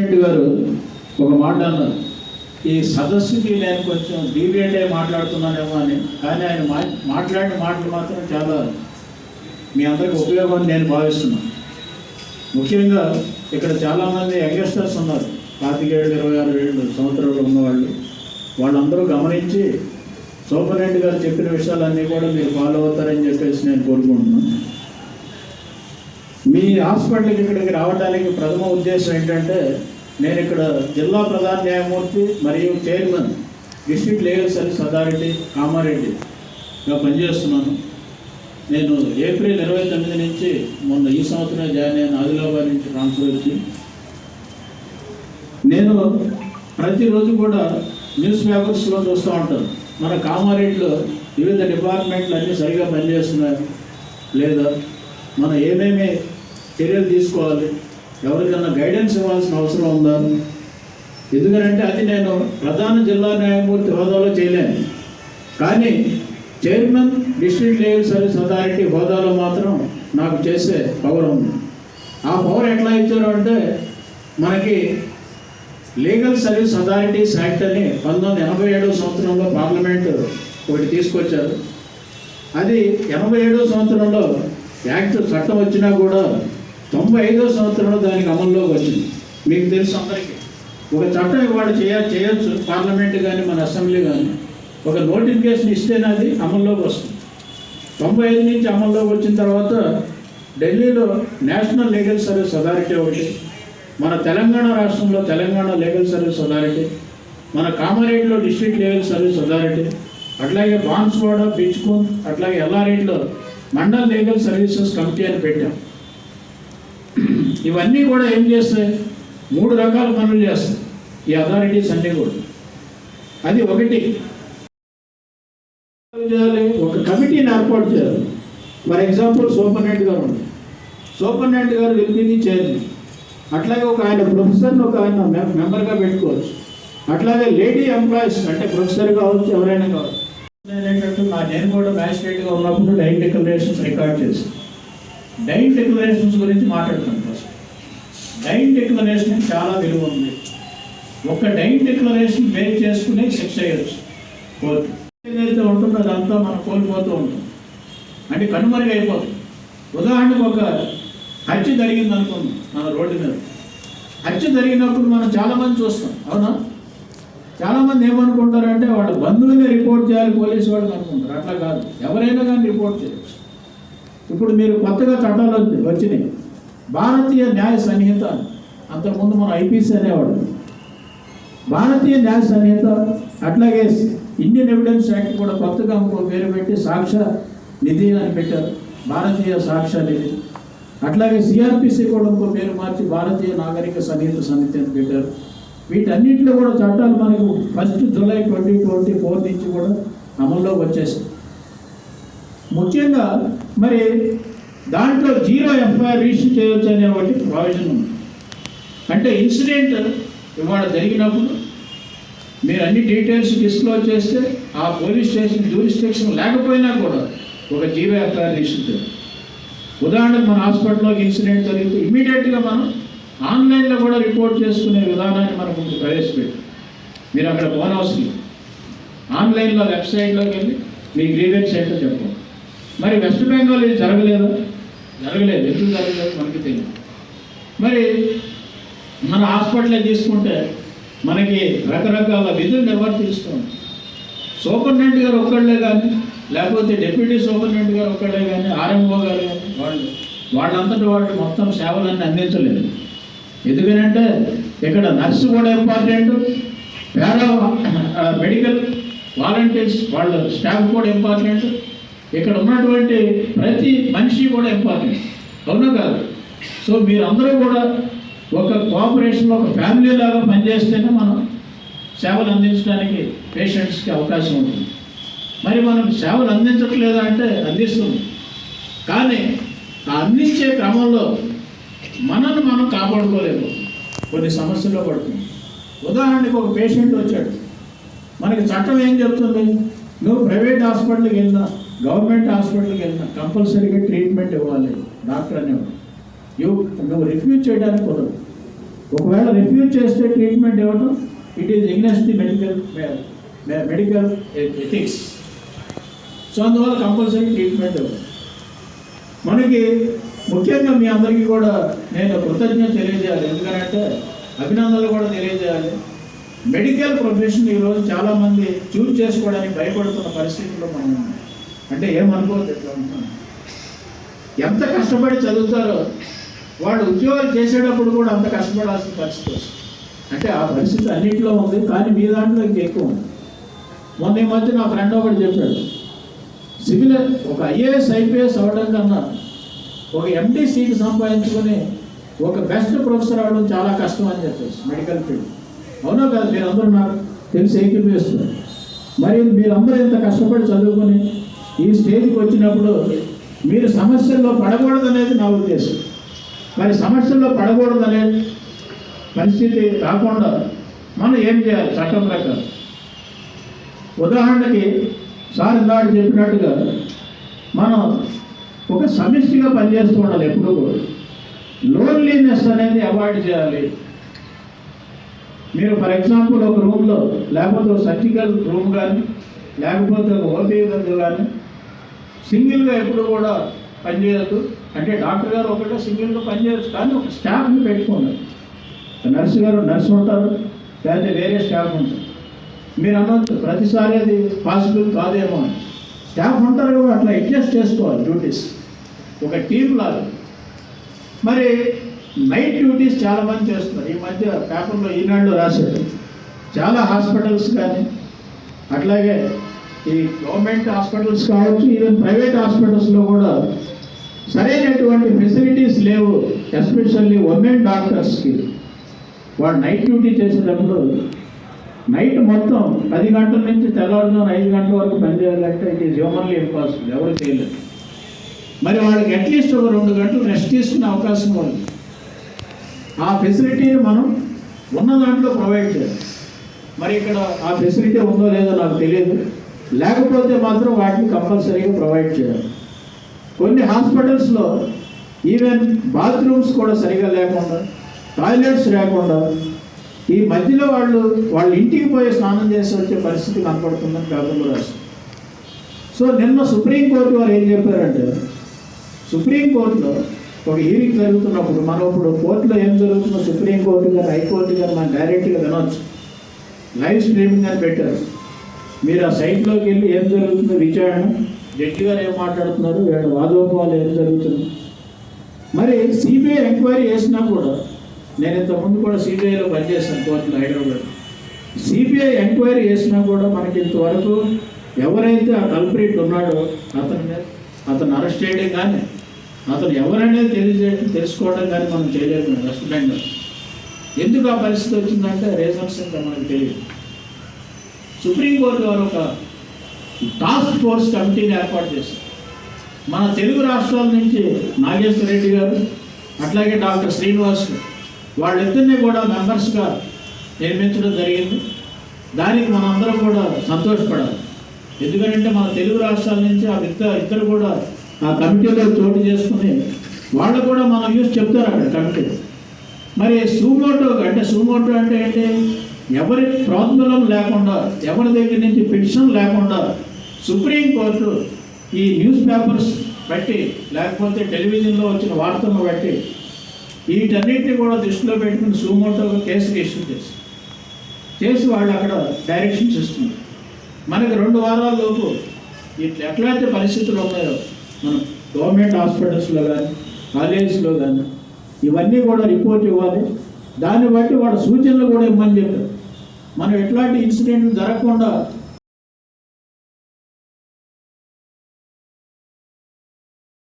రెడ్డి గారు ఒక మాట అన్నారు. ఈ సదస్సుకి నేను కొంచెం డీవియేట్ అయి మాట్లాడుతున్నానేమో అని కానీ ఆయన మా మాట్లాడిన మాటలు మాత్రం చాలా మీ అందరికి ఉపయోగం నేను భావిస్తున్నాను ముఖ్యంగా ఇక్కడ చాలామంది యంగ్స్టర్స్ ఉన్నారు. పాతికేళ్ళు ఇరవై ఆరు ఏళ్ళు సంవత్సరాలు ఉన్నవాళ్ళు. వాళ్ళందరూ గమనించి సూపరింటెండెంట్ గారు చెప్పిన విషయాలన్నీ కూడా మీరు ఫాలో అవుతారని చెప్పేసి నేను కోరుకుంటున్నాను మీ హాస్పిటల్కి ఇక్కడికి రావడానికి ప్రథమ ఉద్దేశం ఏంటంటే నేను ఇక్కడ జిల్లా ప్రధాన న్యాయమూర్తి మరియు chairman district level service authority కామారెడ్డిగా పనిచేస్తున్నాను. నేను ఏప్రిల్ ఇరవై తొమ్మిది నుంచి మొన్న ఈ సంవత్సరం జాయిన్ అయిన ఆదిలాబాద్ నుంచి ట్రాన్స్ఫర్ వచ్చి నేను ప్రతిరోజు కూడా న్యూస్ పేపర్స్లో చూస్తూ ఉంటాను. మన కామారెడ్డిలో వివిధ డిపార్ట్మెంట్లు అన్నీ సరిగా పనిచేస్తున్నాయి? లేదా? మనం ఏమేమి చర్యలు తీసుకోవాలి? ఎవరికన్నా గైడెన్స్ ఇవ్వాల్సిన అవసరం ఉందా? ఎందుకంటే అది నేను ప్రధాన జిల్లా న్యాయమూర్తి హోదాలో చేయలేను. కానీ chairman district legal service authority హోదాలో మాత్రం నాకు చేసే పవర్ ఉంది. ఆ పవర్ ఎట్లా ఇచ్చారు అంటే మనకి లీగల్ సర్వీస్ అథారిటీస్ యాక్ట్ అని పంతొమ్మిది ఎనభై ఏడవ సంవత్సరంలో పార్లమెంట్ ఒకటి తీసుకొచ్చారు. అది ఎనభై ఏడవ సంవత్సరంలో యాక్ట్ చట్టం వచ్చినా కూడా తొంభై ఐదో సంవత్సరంలో దానికి అమల్లోకి వచ్చింది. మీకు తెలుసు అందరికీ. ఒక చట్టం ఇవాడు చేయ చేయొచ్చు. పార్లమెంట్ కానీ మన అసెంబ్లీ కానీ ఒక నోటిఫికేషన్ ఇస్తేనే అది అమల్లోకి వస్తుంది. తొంభై ఐదు నుంచి అమల్లోకి వచ్చిన తర్వాత ఢిల్లీలో నేషనల్ లీగల్ సర్వీస్ అథారిటీ ఒకటి మన తెలంగాణ రాష్ట్రంలో తెలంగాణ లీగల్ సర్వీస్ అథారిటీ మన కామారెడ్డిలో డిస్ట్రిక్ట్ లీగల్ సర్వీస్ అథారిటీ అట్లాగే బాన్స్వాడ బిచ్కూన్ అట్లాగే ఎల్లారెడ్డిలో మండల్ లీగల్ సర్వీసెస్ కమిటీ అని పెట్టాం. ఇవన్నీ కూడా ఏం చేస్తాయి? మూడు రకాల పనులు చేస్తాయి. ఈ అథారిటీస్ అన్నీ కూడా అది ఒకటి. చేయాలి ఒక కమిటీని ఏర్పాటు చేయాలి. ఫర్ ఎగ్జాంపుల్ సూపర్నెంట్ గారు ఉన్నారు. గారు వెళ్ళింది చేయాలి అట్లాగే ఒక ఆయన ప్రొఫెసర్ని ఒక ఆయన మెంబర్గా పెట్టుకోవచ్చు. అట్లాగే లేడీ ఎంప్లాయీస్ అంటే ప్రొఫెసర్ కావచ్చు ఎవరైనా కావచ్చు. నేను ఏంటంటే నా నేను కూడా మ్యాజిస్ట్రేట్గా ఉన్నప్పుడు లైన్ డిక్లరేషన్స్ రికార్డ్ చేశాను డైన్ డెక్లరేషన్స్ గురించి మాట్లాడుతాను ఫస్ట్ డైన్ డెక్లరేషన్ చాలా విలువ ఉంది. ఒక డైన్ డిక్లరేషన్ మేక్ చేసుకునే శిక్ష చేయొచ్చు కోర్టు ఏదైతే ఉంటుందో అదంతా మనం కోల్పోతూ ఉంటాం. అంటే కనుమరుగైపోతుంది ఉదాహరణకు ఒక హత్య జరిగింది అనుకుందాం మన రోడ్డు మీద. హత్య జరిగినప్పుడు మనం చాలామంది చూస్తాం. అవునా? చాలామంది ఏమనుకుంటారంటే వాళ్ళ బంధువులే రిపోర్ట్ చేయాలి పోలీసు వాళ్ళకి అనుకుంటారు. అట్లా కాదు. ఎవరైనా కానీ రిపోర్ట్ చేయాలి. ఇప్పుడు మీరు కొత్తగా చట్టాలు వచ్చినాయి. భారతీయ న్యాయ సంహిత అంతకుముందు మనం ఐపీసీ అనేవాడు. భారతీయ న్యాయ సంహిత అట్లాగే ఇండియన్ ఎవిడెన్స్ యాక్ట్ కూడా కొత్తగా ఇంకో పేరు పెట్టి సాక్ష్య నిధి అని పెట్టారు. భారతీయ సాక్ష్య నిధి. అట్లాగే సిఆర్పిసి కూడా ఇంకో పేరు మార్చి భారతీయ నాగరిక సన్నిహిత సమితి అని పెట్టారు. వీటన్నింటిలో కూడా చట్టాలు మనకు first July twenty twenty four నుంచి కూడా అమల్లోకి వచ్చేసాయి ముఖ్యంగా మరి దాంట్లో జీరో ఎఫ్ఐఆర్ రిజిస్టర్ చేయవచ్చు అనే ఒకటి ప్రావిజన్ ఉంది. అంటే ఇన్సిడెంట్ ఇవాళ జరిగినప్పుడు మీరు అన్ని డీటెయిల్స్ డిస్క్లోజ్ చేస్తే ఆ పోలీస్ స్టేషన్ జ్యూరిస్టిక్షన్ లేకపోయినా కూడా ఒక జీరో ఎఫ్ఐఆర్ రిజిస్టర్ చేయాలి. ఉదాహరణకు మన హాస్పిటల్లోకి ఇన్సిడెంట్ జరిగితే ఇమీడియట్గా మనం ఆన్లైన్లో కూడా రిపోర్ట్ చేసుకునే విధానాన్ని మనకు ప్రవేశపెట్టాం మీరు అక్కడ పోనవసరం ఆన్లైన్లో వెబ్సైట్లోకి వెళ్ళి మీ గ్రీవెన్స్ ఏంటో చెప్పండి. మరి వెస్ట్ బెంగాల్ ఇది జరగలేదు? జరగలేదు. ఎందుకు జరగలేదు మనకి తెలియదు మరి మన హాస్పిటల్ తీసుకుంటే మనకి రకరకాల విధులు నిర్వర్తిస్తాం సూపరింటెండెంట్ గారు ఒక్కళ్ళే కానీ లేకపోతే డిప్యూటీ సూపరింటెండెంట్ గారు ఒక్కళ్ళే కానీ ఆర్ఎంఓ గారు కానీ వాళ్ళు వాళ్ళంతటి వాళ్ళు మొత్తం సేవలన్నీ అందించలేదు. ఎందుకనంటే ఇక్కడ నర్సు కూడా ఇంపార్టెంట్ పారా మెడికల్ వాలంటీర్స్ వాళ్ళ స్టాఫ్ కూడా ఇంపార్టెంట్. ఇక్కడ ఉన్నటువంటి ప్రతి మనిషి కూడా ఇంపార్టెంట్ అవునా కాదు? సో మీరందరూ కూడా ఒక కోఆపరేషన్లో ఒక ఫ్యామిలీ లాగా పనిచేస్తేనే మనం సేవలు అందించడానికి పేషెంట్స్కి అవకాశం ఉంటుంది. మరి మనం సేవలు అందించట్లేదా అంటే అందిస్తుంది. కానీ ఆ అందించే క్రమంలో మనల్ని మనం కాపాడుకోలేము కొన్ని సమస్యల్లో పడుతుంది ఉదాహరణకు ఒక పేషెంట్ వచ్చాడు. మనకి చట్టం ఏం చెప్తుంది? నువ్వు ప్రైవేట్ హాస్పిటల్కి వెళ్ళినా గవర్నమెంట్ హాస్పిటల్కి వెళ్ళినా కంపల్సరీగా ట్రీట్మెంట్ ఇవ్వాలి డాక్టర్ అనేవాడు. నువ్వు రిఫ్యూజ్ చేయడానికి కుదరదు. ఒకవేళ రిఫ్యూజ్ చేస్తే ట్రీట్మెంట్ ఇవ్వడం it is against the medical medical ethics. So అందువల్ల కంపల్సరీ ట్రీట్మెంట్ ఇవ్వాలి. మనకి ముఖ్యంగా మీ అందరికీ కూడా నేను కృతజ్ఞత తెలియజేయాలి. ఎందుకంటే అభినందనలు కూడా తెలియజేయాలి. మెడికల్ ప్రొఫెషన్ ఈరోజు చాలామంది చూజ్ చేసుకోవడానికి భయపడుతున్న పరిస్థితుల్లో మనం ఉన్నాం. అంటే ఏమనుకోవద్దు ఎట్లా ఉంటున్నాం ఎంత కష్టపడి చదువుతారో వాళ్ళు ఉద్యోగాలు చేసేటప్పుడు కూడా అంత కష్టపడాల్సిన పరిస్థితి వస్తుంది. అంటే ఆ పరిస్థితి అన్నింటిలో ఉంది కానీ మీ దాంట్లో ఇంకెక్కువ ఉంది. మొన్న ఈ మధ్య నా ఫ్రెండ్ ఒకటి చెప్పాడు సివిల్ ఒక ఐఏఎస్ ఐపీఎస్ అవ్వడం కన్నా ఒక ఎండి సీట్ సంపాదించుకొని ఒక బెస్ట్ ప్రొఫెసర్ అవ్వడం చాలా కష్టం అని చెప్పేసి మెడికల్ ఫీల్డ్. అవునా కదా? మీరందరూ నాకు తెలిసి ఏకీపిస్తున్నారు మరి మీరందరూ ఇంత కష్టపడి చదువుకొని ఈ స్టేజ్కి వచ్చినప్పుడు మీరు సమస్యల్లో పడకూడదనేది నా ఉద్దేశం. మరి సమస్యల్లో పడకూడదనే పరిస్థితి రాకుండా మనం ఏం చేయాలి? చట్టం ప్రకారం. ఉదాహరణకి సార్ ఇందాక చెప్పినట్టుగా మనం ఒక సమిష్టిగా పనిచేస్తూ ఉండాలి ఎప్పుడు కూడా. లోన్లీనెస్ అనేది అవాయిడ్ చేయాలి. మీరు ఫర్ ఎగ్జాంపుల్ ఒక రూమ్లో లేకపోతే ఒక సర్జికల్ రూమ్ కానీ లేకపోతే ఒక ఓపీ కానీ సింగిల్గా ఎప్పుడు కూడా పనిచేయద్దు అంటే డాక్టర్ గారు ఒకటే సింగిల్గా పనిచేయచ్చు కానీ ఒక స్టాఫ్ని పెట్టుకోండి. నర్సు గారు నర్సు ఉంటారు లేకపోతే వేరే స్టాఫ్ ఉంటారు మీరు అనొచ్చు ప్రతిసారి అది పాసిబుల్ కాదేమో అని. స్టాఫ్ ఉంటారు కూడా అట్లా అడ్జస్ట్ చేసుకోవాలి డ్యూటీస్. ఒక టీం లాగా. మరి నైట్ డ్యూటీస్ చాలామంది చేస్తున్నారు. ఈ మధ్య పేపర్లో ఈనాడు రాశారు. చాలా హాస్పిటల్స్ కానీ అట్లాగే ఈ గవర్నమెంట్ హాస్పిటల్స్ కావచ్చు ఈవెన్ ప్రైవేట్ హాస్పిటల్స్లో కూడా సరైనటువంటి ఫెసిలిటీస్ లేవు ఎస్పెషల్లీ ఉమెన్ డాక్టర్స్కి వాడు నైట్ డ్యూటీ చేసేటప్పుడు నైట్ మొత్తం పది గంటల నుంచి తెల్లవారుజామున ఐదు గంటల వరకు పనిచేయాలంటే ఇట్ ఈస్ హ్యూమన్లీ ఇంపాసిబుల్ ఎవరు చేయలేదు మరి వాళ్ళకి అట్లీస్ట్ ఒక రెండు గంటలు రెస్ట్ తీసుకునే అవకాశం ఉంది. ఆ ఫెసిలిటీని మనం ఉన్న దాంట్లో ప్రొవైడ్ చేయాలి. మరి ఇక్కడ ఆ ఫెసిలిటీ ఉందో లేదో నాకు తెలియదు. లేకపోతే మాత్రం వాటిని కంపల్సరీగా ప్రొవైడ్ చేయాలి. కొన్ని హాస్పిటల్స్లో ఈవెన్ బాత్రూమ్స్ కూడా సరిగా లేకుండా టాయిలెట్స్ లేకుండా ఈ మధ్యలో వాళ్ళు వాళ్ళ ఇంటికి పోయి స్నానం చేసి వచ్చే పరిస్థితి కనపడుతుందని పేపర్లో రాశారు. సో నిన్న సుప్రీంకోర్టు వారు ఏం చెప్పారంటే సుప్రీంకోర్టులో ఒక హీరింగ్ జరుగుతున్నప్పుడు మనం ఇప్పుడు కోర్టులో ఏం జరుగుతుందో సుప్రీంకోర్టు కానీ హైకోర్టు కానీ మనం డైరెక్ట్గా వినొచ్చు. లైవ్ స్ట్రీమింగ్ అని పెట్టారు. మీరు ఆ సైట్లోకి వెళ్ళి ఏం జరుగుతుందో? విచారణ? జడ్జి గారు ఏం మాట్లాడుతున్నారు? వీళ్ళ వాదోపాలు ఏం జరుగుతుంది? మరి సిబిఐ ఎంక్వైరీ చేసినా కూడా నేను ఇంతకుముందు కూడా సిబిఐలో పనిచేశాను కోర్టులో హైదరాబాద్ సిబిఐ ఎంక్వైరీ చేసినా కూడా మనకి ఇంతవరకు ఎవరైతే ఆ కల్పరేట్ ఉన్నాడో అతని అతను అరెస్ట్ చేయడం కానీ అతను ఎవరనేది తెలియజేయడం తెలుసుకోవడం కానీ మనం చేయలేదు వెస్ట్ బెంగాల్ ఎందుకు ఆ పరిస్థితి వచ్చిందంటే రీజన్స్ ఇంకా మనకు తెలియదు. సుప్రీంకోర్టు వారు ఒక టాస్క్ ఫోర్స్ కమిటీని ఏర్పాటు చేశారు. మన తెలుగు రాష్ట్రాల నుంచి నాగేశ్వర రెడ్డి గారు అట్లాగే డాక్టర్ శ్రీనివాస్ వాళ్ళిద్దరినీ కూడా మెంబర్స్గా నియమించడం జరిగింది. దానికి మనందరం కూడా సంతోషపడాలి. ఎందుకంటే మన తెలుగు రాష్ట్రాల నుంచి ఆ ఇద్దరు ఇద్దరు కూడా ఆ కమిటీలో చోటు చేసుకుని వాళ్ళు కూడా మనం న్యూస్ చెప్తారు అక్కడ కమిటీ మరి సూమోటో అంటే సూమోటో అంటే ఏంటి? ఎవరి ప్రోద్బలం లేకుండా ఎవరి దగ్గర నుంచి పిటిషన్ లేకుండా సుప్రీంకోర్టు ఈ న్యూస్ పేపర్స్ బట్టి లేకపోతే టెలివిజన్లో వచ్చిన వార్తలను బట్టి వీటన్నిటిని కూడా దృష్టిలో పెట్టుకుని సూమోటో కేసు ఇష్యూ చేసి చేసి వాళ్ళు అక్కడ డైరెక్షన్స్ ఇస్తున్నారు. మనకి రెండు వారాల లోపు ఇట్లా ఎట్లాంటి పరిస్థితులు ఉన్నాయో మనం గవర్నమెంట్ హాస్పిటల్స్లో కానీ కాలేజెస్లో కానీ ఇవన్నీ కూడా రిపోర్ట్ ఇవ్వాలి. దాన్ని బట్టి వాళ్ళ సూచనలు కూడా ఇవ్వమని చెప్పారు. మనం ఎట్లాంటి ఇన్సిడెంట్ జరగకుండా